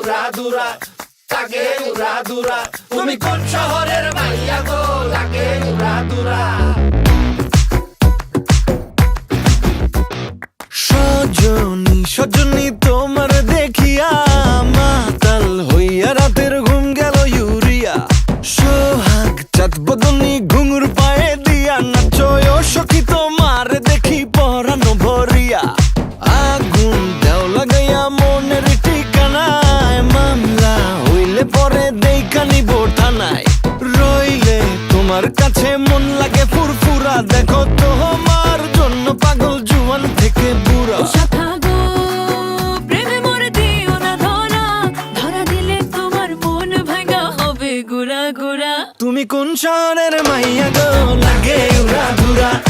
দুরা লাগে উড়া তুমি কোন শহরের মাইয়া গো? দুরা। সজনী সজনী তোমার দেখিয়া মাতাল হইয়া রাতের ঘুম গেল ইউরিয়া। সোহাগ, চাঁদ বদনি ঘুঙুর পায়ে দিয়া নাচয় সখী তোমার দেখো তোমার জন্য পাগল জুয়ান থেকে বুড়া। মন তুমি কোন শহরের মাইয়া গো? লাগে উড়া ধুরা।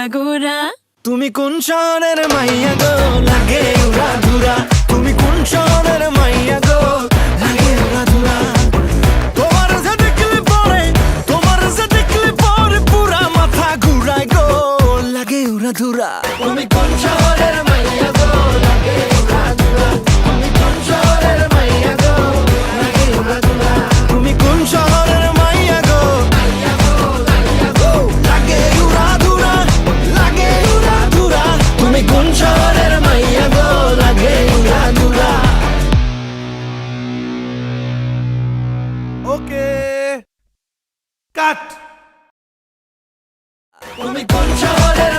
ঘুরা ঘুরা তুমি কোন শহরের মাইয়া গো? লাগে ঘুরা ঘুরা তুমি কোন শহরের মাইয়া গো? ধুরা। তুমি কোন শহরের কাট। তুমি কোন শহরের